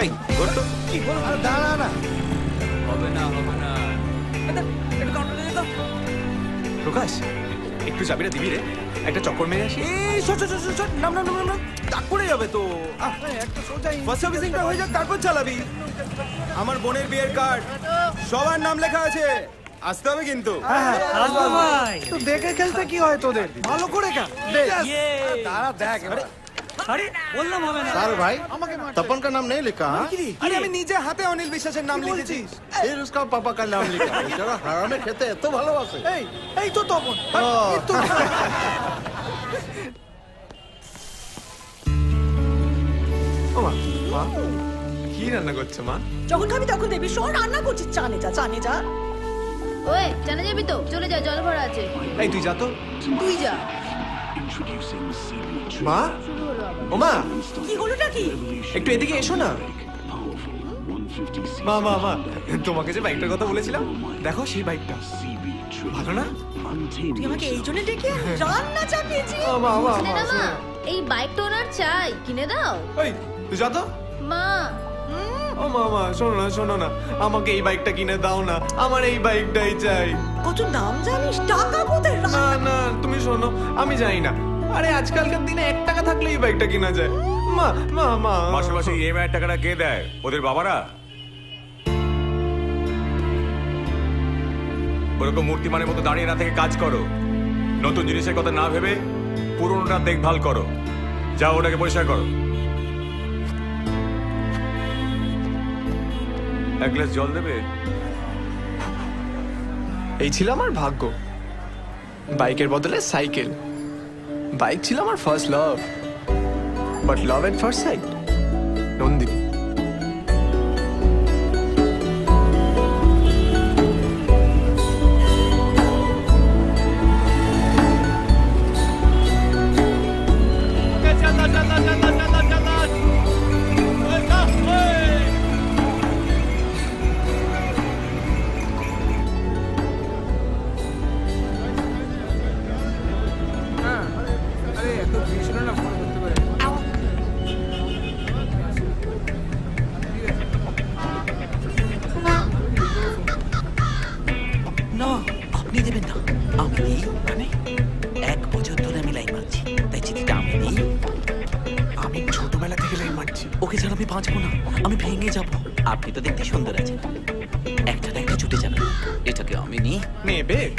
এই ঘন্টু। কি বল দাঁড়া না। হবে না হবে না। একটু কাউন্টার দিয়ে প্রকাশ একটু যাবি না দিবি রে? একটা চক্কর মেরে আসি। এই শোট শোট শোট শোট নাম নাম নাম নাম, নাম। ডাক পড়ে যাবে তো। একটা সোজা ফার্স্ট সার্ভিসিংটা হয়ে যাক তারপর চালাবি। আমার বোনের বিয়ের কার্ড সবার নাম লেখা আছে। আসতে হবে কিন্তু। তো দেখে খেলতে কি হয় তোদের? ভালো করে খেল ইয়ে। দেখ এবারে। আরে বললাম হবে না सारू भाई আমাকে तपन का नाम नहीं लिखा हाँ? আরে আমি নিজে হাতে অনিল বিশ্বাসের নাম লিখেছি फिर उसका पापा का नाम लिखा बेचारा हरामे खेते तो ভালোবাসে এই এই তো তপন ও। এই তো। ও মা মা কি রান্না করছে মা যখন খাবি তখন দেখবি শোন রান্না করছিস চানে যা চানে যা ওই জানা যাবি তো চলে যা জল ভরা আছে এই তুই যা তো তুই যা মা ও মা! কি হলোটা কি? একটু এদিকে এসো না। মা মা মা তোমাকে যে বাইকটার কথা বলেছিলাম দেখো সেই বাইকটা ভালো না? তুই আমাকে এই জন্য ডেকে রান্না চাপিয়েছি। ও মা মা না মা এই বাইকটা ওনার চাই। কিনে দাও। ওই তুই যা তো। মা। ও মা মা শোনো না শোনো না। আমাকে এই বাইকটা কিনে দাও না। আমার এই বাইকটাই চাই। কত দাম জানিস? টাকা কোথায়? না না তুমি শোনো আমি জানি না। আরে আজকালকার দিনে এক টাকা থাকলে এই বাইকটা কিনা যায়। মা মা মা। মাসে মাসে ইএমআই টাকাটা কে দেয়? ওদের বাবারা? ওরকম মূর্তিমানের মতো দাঁড়িয়ে না থেকে কাজ করো। নতুন জিনিসের কথা না ভেবে পুরোনোটা দেখভাল করো। যাও ওটাকে পরিষ্কার করো। এক গ্লাস জল দেবে? এই ছিল আমার ভাগ্য। বাইকের বদলে সাইকেল। বাইক ছিল আমার first love but love at first sight Nandini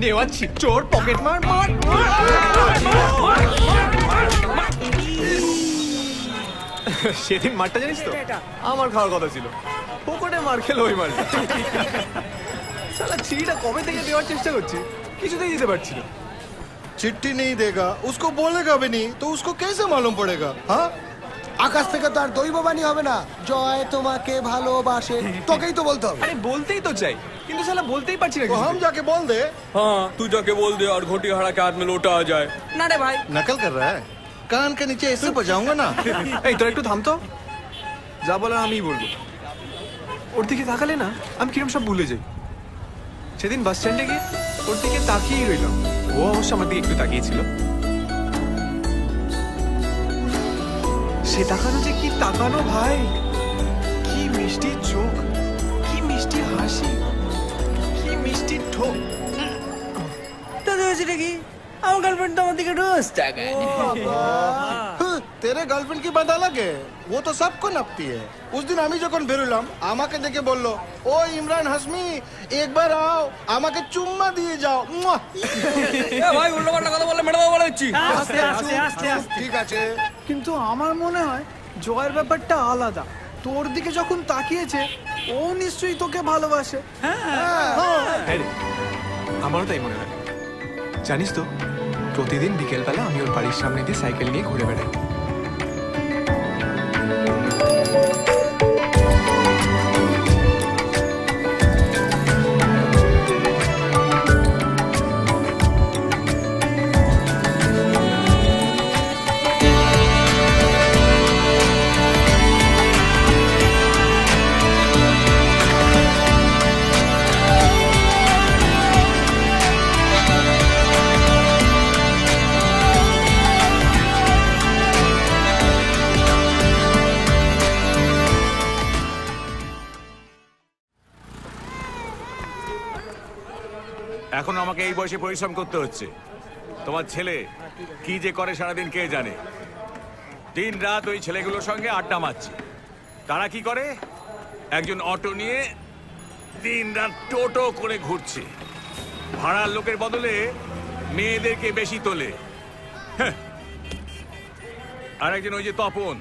নেওয়াচ্ছি চোর পকেট মার মার সেদিন মারটা জানিস তো আমার খাওয়ার কথা ছিল পকেটে মার খেলো ওই মারটা সালা ছিঁড়িটা কবে থেকে দেওয়ার চেষ্টা করছি কিছুতেই দিতে পারছি না चिट्ठी नहीं देगा उसको बोलेगा भी नहीं तो उसको कैसे मालूम पड़ेगा हाँ আকাশ থেকে তো আর দৈব বাণী হবে না জয় তোমাকে ভালোবাসে তোকেই তো বলতে হবে আরে বলতেই তো চাই কিন্তু সালা বলতেই পারছি না तो हम কিছুতেই। जाके बोल दे হ্যাঁ তুই যাকে বল দে আর ঘটি হারা के हाथ में लोटा आ जाए না রে ভাই नकल कर रहा है कान के नीचे ऐसे बजाऊंगा ना এই তোরা একটু থাম তো যা বলার আমিই বলবো ওর দিকে তাকালে না আমি কিরম সব ভুলে যাই সেদিন বাস স্ট্যান্ডে গিয়ে ওর দিকে তাকিয়েই রইলাম ও অবশ্য আমার দিকে একটু তাকিয়েছিল সে তাকানো যে কি তাকানো ভাই? কি মিষ্টি চোখ কি মিষ্টি হাসি কি মিষ্টি ঠোক তো হয়েছে কি আমার গার্লফ্রেন্ড তো আমার দিকে রোজ টাকায় তেরে গার্লফ্রেন্ড কি বাঁধা লাগে ও তো সবকো নাপতি উস দিন আমি যখন বেরোলাম আমাকে দেখে বলল ও ইমরান হাসমি একবার আও আমাকে চুম্মা দিয়ে যাও ভাই উল্টো পাল্টা কথা ম্যাডাম বলে দিচ্ছি ঠিক আছে কিন্তু আমার মনে হয় জয়ের ব্যাপারটা আলাদা। তোর দিকে যখন তাকিয়েছে ও নিশ্চয়ই তোকে ভালোবাসে। হ্যাঁ। হ্যাঁ আমারও তাই মনে হয়। জানিস তো প্রতিদিন বিকেলবেলা আমি ওর বাড়ির সামনে দিয়ে সাইকেল নিয়ে ঘুরে বেড়াই। বয়সে পরিশ্রম করতে হচ্ছে। তোমার ছেলে কি যে করে সারাদিন কে জানে। দিন রাত ওই ছেলেগুলোর সঙ্গে আড্ডা মারছে। তারা কি করে? একজন অটো নিয়ে দিন রাত টোটো করে ঘুরছে। ভাড়ার লোকের বদলে মেয়েদেরকে বেশি তোলে। হ্যাঁ। আর একজন ওই যে তপন,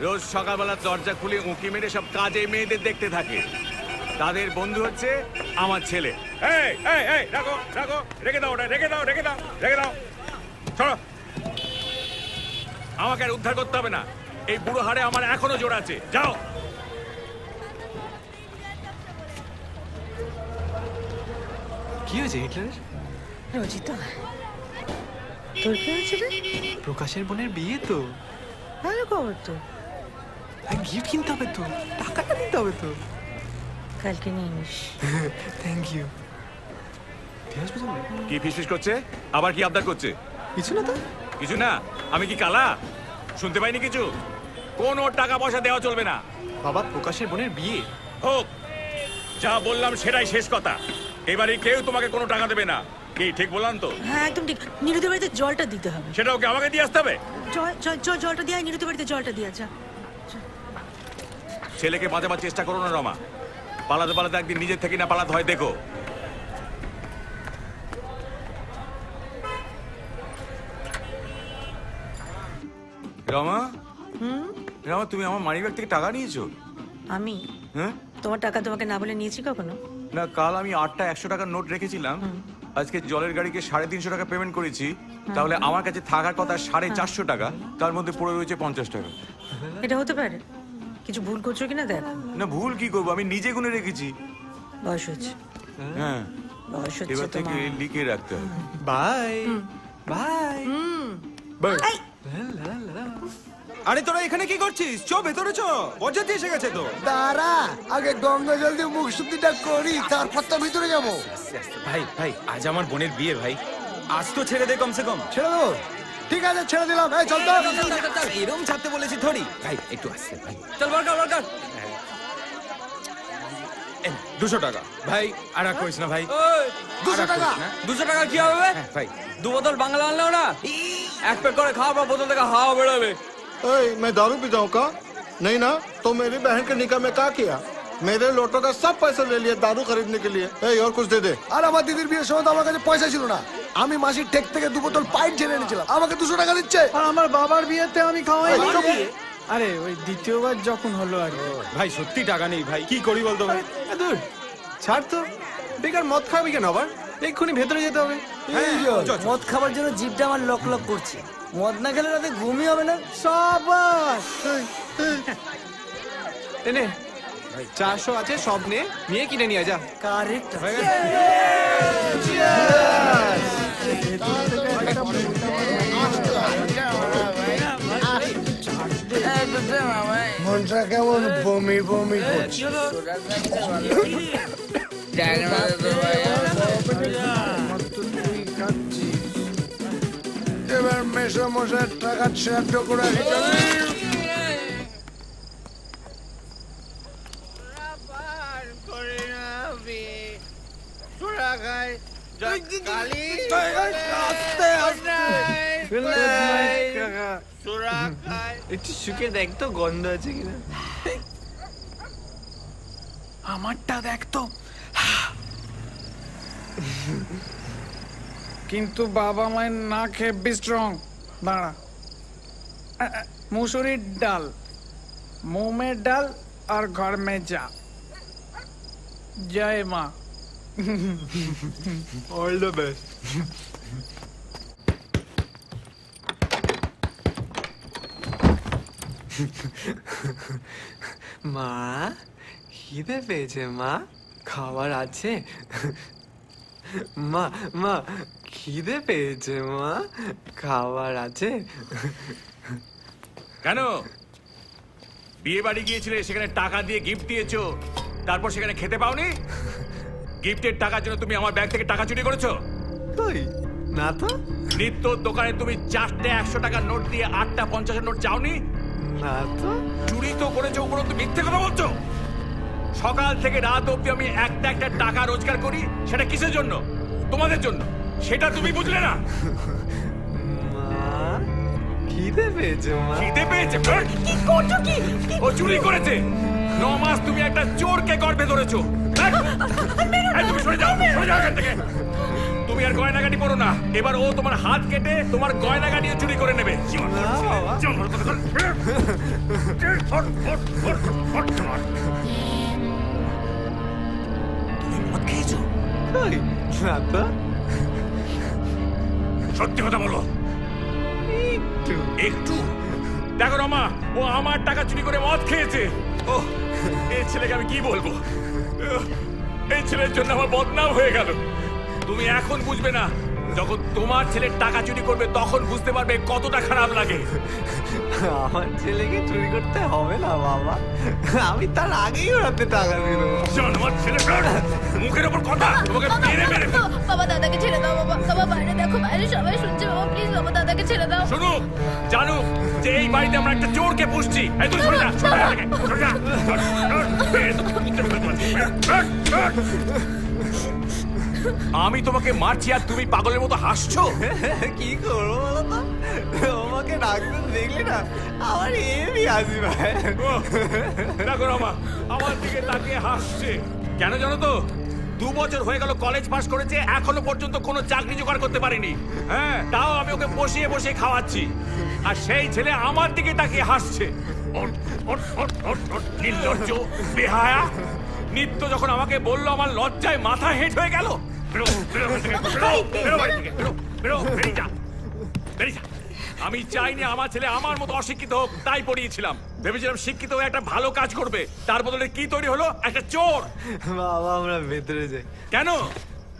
রোজ সকালবেলা দরজা খুলে উঁকি মেরে সব কাজে মেয়েদের দেখতে থাকে। তাদের বন্ধু হচ্ছে আমার ছেলে। এই এই এই রাখো রাখো রেখে দাও ওটা রেখে দাও রেখে দাও রেখে দাও। চলো আমাকে আর উদ্ধার করতে হবে না। এই বুড়ো হাড়ে আমার এখনও জোর আছে। যাও। কি হয়েছে হিটলারের? রজিতা তোর কি হয়েছে রে প্রকাশের বোনের বিয়ে তো। ভালো খবর তো। গিফট কিনতে হবে তো টাকাটা দিতে হবে তো। কালকে নিয়ে নিস। থ্যাংক ইউ ঠিক আছে বুঝলি? কি ফিসফিস করছে? আবার কি আবদার করছে? কিছু না তো। কিছু না? আমি কি কালা? শুনতে পাইনি কিছু? কোনো টাকা পয়সা দেওয়া চলবে না। বাবা প্রকাশের বোনের বিয়ে। হোক যা বললাম সেটাই শেষ কথা। এবারে কেউ তোমাকে কোনো টাকা দেবে না। কি ঠিক বললাম তো? হ্যাঁ একদম ঠিক। নিরুদের বাড়িতে জলটা দিতে হবে। সেটাও কি আমাকে দিয়ে আসতে হবে? জল জল জল জলটা দিয়ে নিরুদের বাড়িতে জলটা দিয়ে যা। ছেলেকে বাঁচাবার চেষ্টা করো না রমা। পালাতে পালাতে একদিন নিজের থেকে না পালাতে হয় দেখো। রমা? রমা তুমি আমার মানিব্যাগ থেকে টাকা নিয়েছো? আমি? হ্যাঁ? তোমার টাকা তোমাকে না বলে নিয়েছি কখনো? না কাল আমি আটটা একশো টাকার নোট রেখেছিলাম। আজকে জলের গাড়িকে সাড়ে তিনশো টাকা পেমেন্ট করেছি। তাহলে আমার কাছে থাকার কথা সাড়ে চারশো টাকা তার মধ্যে পড়ে রয়েছে পঞ্চাশ টাকা। এটা হতে পারে। কিছু ভুল করছ কিনা দেখ? না ভুল কি করব? আমি নিজে গুনে রেখেছি। বয়স হচ্ছে হ্যাঁ। বয়স হচ্ছে এবার থেকে তোমার। লিখে রাখতে হবে। বাই। বাই। বাই। আরে তোরা এখানে কি করছিস? চ ভেতরে চ। বরযাত্রী এসে গেছে তো। দাঁড়া আগে গঙ্গা জল দিয়ে মুখ শুদ্ধিটা করি তারপর তো ভিতরে যাব। ভাই ভাই আজ আমার বোনের বিয়ে ভাই। আজ তো ছেড়ে দে কমসে কম। ছেড়ে দেবো? ঠিক আছে ছেড়ে দিলাম এই চল তো এরম ছাড়তে বলেছি থরি ভাই একটু আসছে ভাই চল বরকার বরকার দুশো টাকা ভাই আর রাগ করিস না ভাই দুশো টাকা দুশো টাকা কি হবে বে? হ্যাঁ, ভাই দু বোতল বাংলা আনলেও না এক পেট করে খাওয়ার পর বোতল থেকে হাওয়া বেরোবে ओए मैं दारू पी जाऊं का नहीं ना तो मेरी बहन के निकाह में क्या किया मेरे लोटो का सब पैसा ले लिया दारू खरीदने के लिए ए, और कुछ दे दे আর আমার দিদির বিয়ের সময় তো আমার কাছে পয়সা ছিল না আমি মাসির ঠেক থেকে দু বোতল পাইপ জেনে এনেছিলাম। আমাকে দুশো টাকা দিচ্ছে। আর আমার বাবার বিয়েতে আমি খাওয়াই আরে ওই দ্বিতীয়বার যখন হলো আর কি। ভাই সত্যি টাকা নেই ভাই। কি করি বলতো? ভাই এ দূর ছাড় তো। বেকার মদ খাবি কেন আবার? এক্ষুনি ভেতরে যেতে হবে। এই যে, মদ খাবার জন্য জিভটা আমার লক লক করছে। মদ না খেলে রাতে ঘুমই হবে না। সাবাস! এনে চারশো আছে সব নে। নিয়ে কিনে নিয়ে যা। কারেক্ট বমি বমি এবার মেশো মশাই টাকা সেদ্ধ করে একটু শুকে দেখ তো গন্ধ আছে কিনা। আমারটা দেখ তো। কিন্তু বাবা মায়ের না খেয়ে বি স্ট্রং দাঁড়া। মুসুরির ডাল। মোমের ডাল আর ঘর মে যা। জয় মা। অল দ্য বেস্ট মা খিদে পেয়েছে মা। খাবার আছে? মা মা খিদে পেয়েছে মা। খাবার আছে? কেন? বিয়ে বাড়ি গিয়েছিলে সেখানে টাকা দিয়ে গিফট দিয়েছ তারপর সেখানে খেতে পাওনি? গিফটের টাকার জন্য তুমি আমার ব্যাগ থেকে টাকা চুরি করেছ? তুই না তো নিত্য দোকানে তুমি চারটে একশো টাকার নোট দিয়ে আটটা পঞ্চাশের নোট চাওনি? না তো চুরি তো করেছ উপরন্তু মিথ্যে কথা বলছো? সকাল থেকে রাত অব্দি আমি একটা একটা টাকা রোজগার করি সেটা কিসের জন্য? তোমাদের জন্য। সেটা তুমি বুঝলে না? খিদে পেয়েছে খিদে পেয়েছে? কি করছ কি? ও চুরি করেছে। ন মাস তুমি একটা চোরকে গর্ভে ধরেছো। তুমি সরে যাও সরে যাও এখান থেকে। তুমি আর গয়নাগাটি না। এবার ও তোমার হাত কেটে তোমার গয়নাগাটিও চুরি করে নেবে। তুমি মদ খেয়েছো? সত্যি কথা বলো। একটু। দেখো রমা ও আমার টাকা চুরি করে মদ খেয়েছে। ও এই ছেলেকে আমি কি বলব? এই ছেলের জন্য আমার বদনাম হয়ে গেল তুমি এখন বুঝবে না যখন তোমার ছেলে টাকা চুরি করবে তখন বুঝতে পারবে কতটা খারাপ লাগে আমার ছেলেকে চুরি করতে হবে না বাবা আমি তার আগেই ওরাতে টাকা দিল চল আমার ছেলে মুখের ওপর কথা তোমাকে মেরে মেরে। বাবা দাদাকে ছেড়ে দাও বাবা বাবা বাইরে দেখো বাইরে সবাই শুনছে বাবা প্লিজ বাবা দাদাকে ছেড়ে দাও। জানুক যে এই বাড়িতে আমরা একটা চোরকে পুষছি। এই তুই সরে যা সরে যা সরে যা। আমি তোমাকে মারছি আর তুমি পাগলের মতো হাসছো? কি করব বলো তো? আমাকে ডাক্তার দেখলে না? আমার এমনি আসি ভাই দেখো আমার দিকে তাকিয়ে হাসছে। কেন জানো তো? দু বছর হয়ে গেল কলেজ পাস করেছে এখনও পর্যন্ত কোনো চাকরি জোগাড় করতে পারিনি। হ্যাঁ তাও আমি ওকে বসিয়ে বসিয়ে খাওয়াচ্ছি। আর সেই ছেলে আমার দিকে তাকিয়ে হাসছে। নির্লজ্জ বেহায়া। নিত্য যখন আমাকে বলল আমার লজ্জায় মাথা হেঁট হয়ে গেল বেরো, বেরো বেরো, বেরো থেকে, বেরো, বেরো, বেরিয়ে যা, বেরিয়ে যা। আমি চাইনি আমার ছেলে আমার মতো অশিক্ষিত হোক তাই পড়িয়েছিলাম। ভেবেছিলাম শিক্ষিত হয়ে একটা ভালো কাজ করবে। তার বদলে কি তৈরি হলো? একটা চোর। বাবা আমরা ভেতরে যাই। কেন?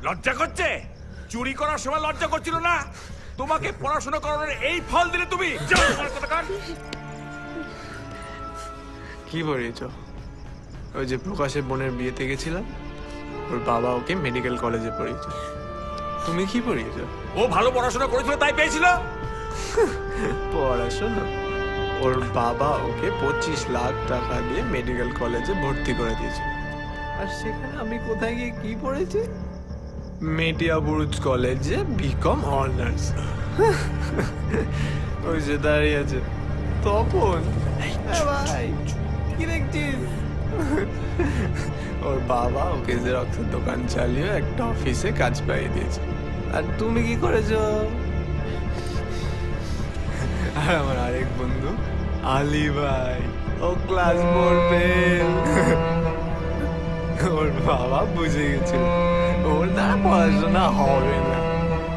লজ্জা করছে? চুরি করার সময় লজ্জা করছিল না? তোমাকে পড়াশোনা করানোর এই ফল দিলে তুমি। কি পড়িয়েছ? ওই যে প্রকাশের বোনের বিয়েতে গেছিলাম। ওর বাবা ওকে মেডিকেল কলেজে পড়িয়েছে। তুমি কি পড়িয়েছ? ও ভালো পড়াশোনা করেছিল তাই পেয়েছিল? পড়াশোনা। ওর বাবা ওকে পঁচিশ লাখ টাকা দিয়ে মেডিকেল কলেজে ভর্তি করে দিয়েছে। আর সেখানে আমি কোথায় গিয়ে কি পড়েছি? মেটিয়া বুরুজ কলেজে বিকম অনার্স ওই যে দাঁড়িয়ে আছে। তপন ভাই, কি দেখছিস? ওর বাবা ওকে জেরক্সের দোকান চালিয়ে একটা অফিসে কাজ পাইয়ে দিয়েছে। আর তুমি কি করেছ? আর আমার আরেক বন্ধু আলী ভাই। ও ক্লাস পড়বে ওর বাবা বুঝে গেছিল ওর দ্বারা পড়াশোনা হবে না।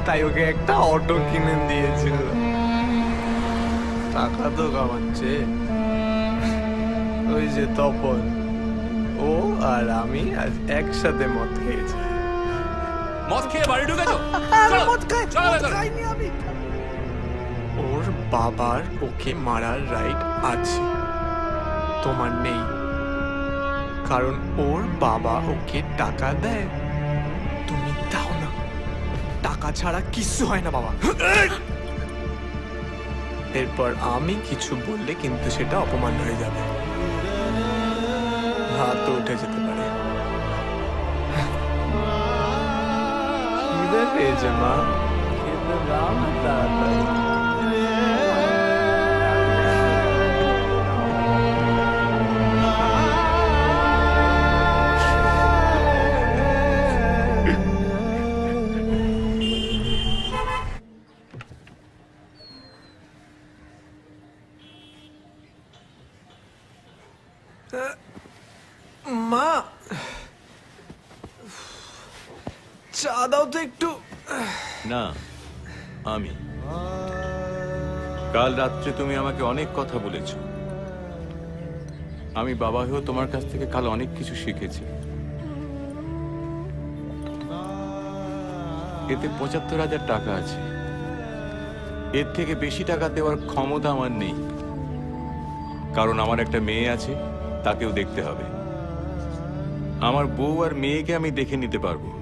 তাই ওকে একটা অটো কিনে দিয়েছিল। টাকা তো কামাচ্ছে। ওই যে তপন। ও আর আমি আজ একসাথে মদ খেয়েছি। মদ খেয়ে বাড়ি ঢুকেছো? চলো, চলো ভেতরে। বাবার ওকে মারার রাইট আছে। তোমার নেই। কারণ ওর বাবা ওকে টাকা দেয়। তুমি দাও না। টাকা ছাড়া কিচ্ছু হয় না, বাবা। এরপর আমি কিছু বললে কিন্তু সেটা অপমান হয়ে যাবে। হাত উঠে যেতে পারে। পেয়েছে, মা। খেতে দাও তো একটু, না, আমি। কাল রাত্রে তুমি আমাকে অনেক কথা বলেছ। আমি বাবা হয়েও তোমার কাছ থেকে কাল অনেক কিছু শিখেছি। এতে পঁচাত্তর হাজার টাকা আছে। এর থেকে বেশি টাকা দেওয়ার ক্ষমতা আমার নেই। কারণ আমার একটা মেয়ে আছে, তাকেও দেখতে হবে। আমার বউ আর মেয়েকে আমি দেখে নিতে পারব।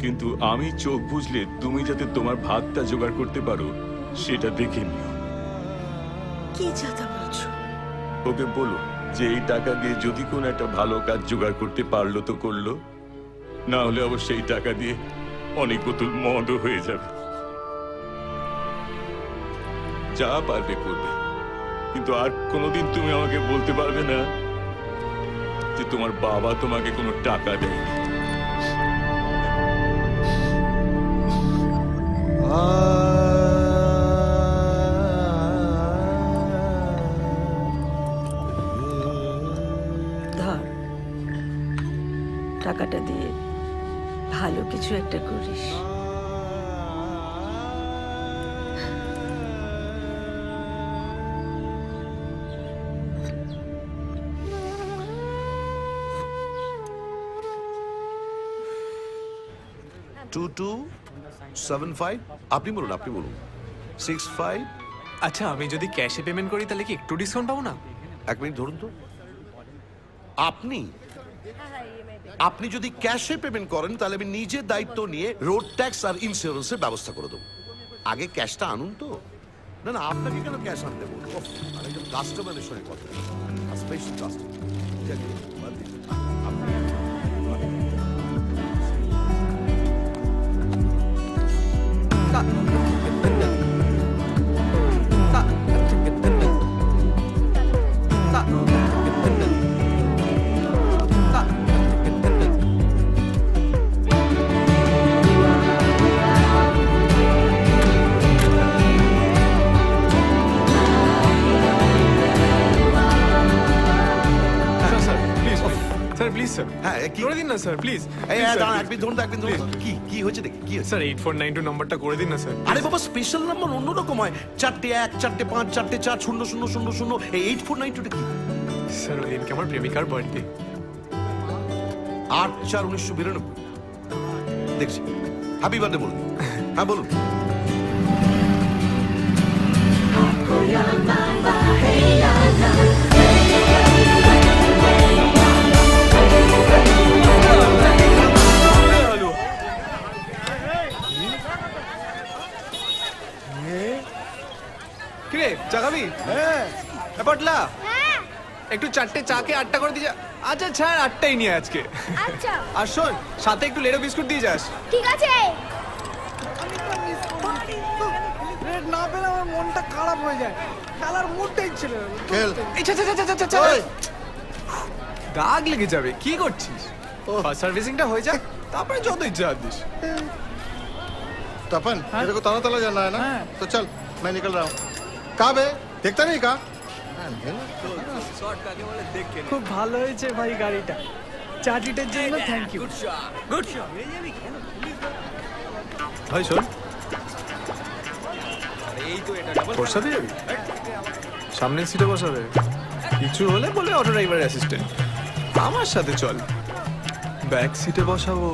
কিন্তু আমি চোখ বুঝলে তুমি যাতে তোমার ভাতটা জোগাড় করতে পারো সেটা দেখে নিও। কি যাতা বলছো? ওকে বলো যে এই টাকা দিয়ে যদি কোনো একটা ভালো কাজ জোগাড় করতে পারল তো করল। না হলে অবশ্যই এই টাকা দিয়ে অনেক বোতল মদও হয়ে যাবে। যা পারবে করবে। কিন্তু আর কোনোদিন তুমি আমাকে বলতে পারবে না যে তোমার বাবা তোমাকে কোনো টাকা দেয় ধর টাকাটা দিয়ে ভালো কিছু একটা করিস। টু টু সেভেন ফাইভ আপনি বলুন আপনি বলুন। সিক্স ফাইভ আচ্ছা আমি যদি ক্যাশে পেমেন্ট করি তাহলে কি একটু ডিসকাউন্ট পাবো না? এক মিনিট ধরুন তো। আপনি আপনি যদি ক্যাশে পেমেন্ট করেন তাহলে আমি নিজের দায়িত্ব নিয়ে রোড ট্যাক্স আর ইন্স্যুরেন্সের ব্যবস্থা করে দেবো। আগে ক্যাশটা আনুন তো। না না আপনাকে কেন ক্যাশ আনতে বলব? আর একজন কাস্টমারের সঙ্গে কথা special customer sir sir please. এই দাঁড়ান, এক মিনিট ধরুন তো, এক মিনিট ধরুন কি কি হয়েছে দেখি কি sir eight four nine two নম্বরটা করে দিন না স্যার আরে বাবা স্পেশাল নাম্বার অন্যরকম হয়। চারটে এক চারটে পাঁচ চারটে চার শূন্য শূন্য শূন্য শূন্য। এইট ফোর নাইন টুটা কি? স্যার ওই দিনকে আমার প্রেমিকার বার্থডে। আট চার উনিশশো বিরানব্বই। দেখছি। হ্যাপি বার্থডে বলুন। হ্যাঁ বলুন। চা খাবি হ্যাঁ পটলা একটু চারটে চাকে আটটা করে দিয়ে যা আচ্ছা ছাড় আটটাই নিয়ে আজকে আচ্ছা আর শোন সাথে একটু লেরো বিস্কুট দিয়ে যাস ঠিক আছে রেড না পেলে আমার মনটা খারাপ হয়ে যায় খেলার মুডটাই ছিল খেল এই ছা, ছা, ছা, ছা, ছা, ছা, ছা। ওই। দাগ লেগে যাবে কি করছিস ফার্স্ট সার্ভিসিংটা হয়ে যাক তারপরে যত ইচ্ছা হাত দিস तपन मेरे को ताला ताला जाना है ना हाँ। तो चल मैं निकल रहा हूँ कहाँ बे देखता नहीं कहाँ খুব ভালো হয়েছে ভাই গাড়িটা চাটিটার জন্য থ্যাংক ইউ গুড ভাই শোন তোর সাথে যাবি সামনের সিটে বসাবে কিছু হলে বলে অটো ড্রাইভার অ্যাসিস্ট্যান্ট আমার সাথে চল ব্যাক সিটে বসাবো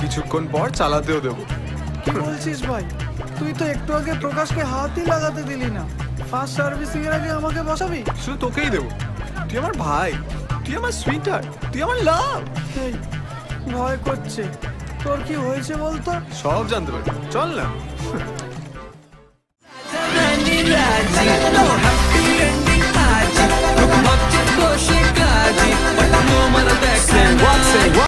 কিছুক্ষণ পর চালাতেও দেবো কি বলছিস ভাই তুই তো একটু আগে প্রকাশকে হাতই লাগাতে দিলি না। ফার্স্ট সার্ভিসিং এর আগে আমাকে বসাবি? শুধু তোকেই দেবো। তুই আমার ভাই তুই আমার সুইটার তুই আমার লাভ ভয় করছে। তোর কি হয়েছে বলতো? সব জানতে পারবি। চল না।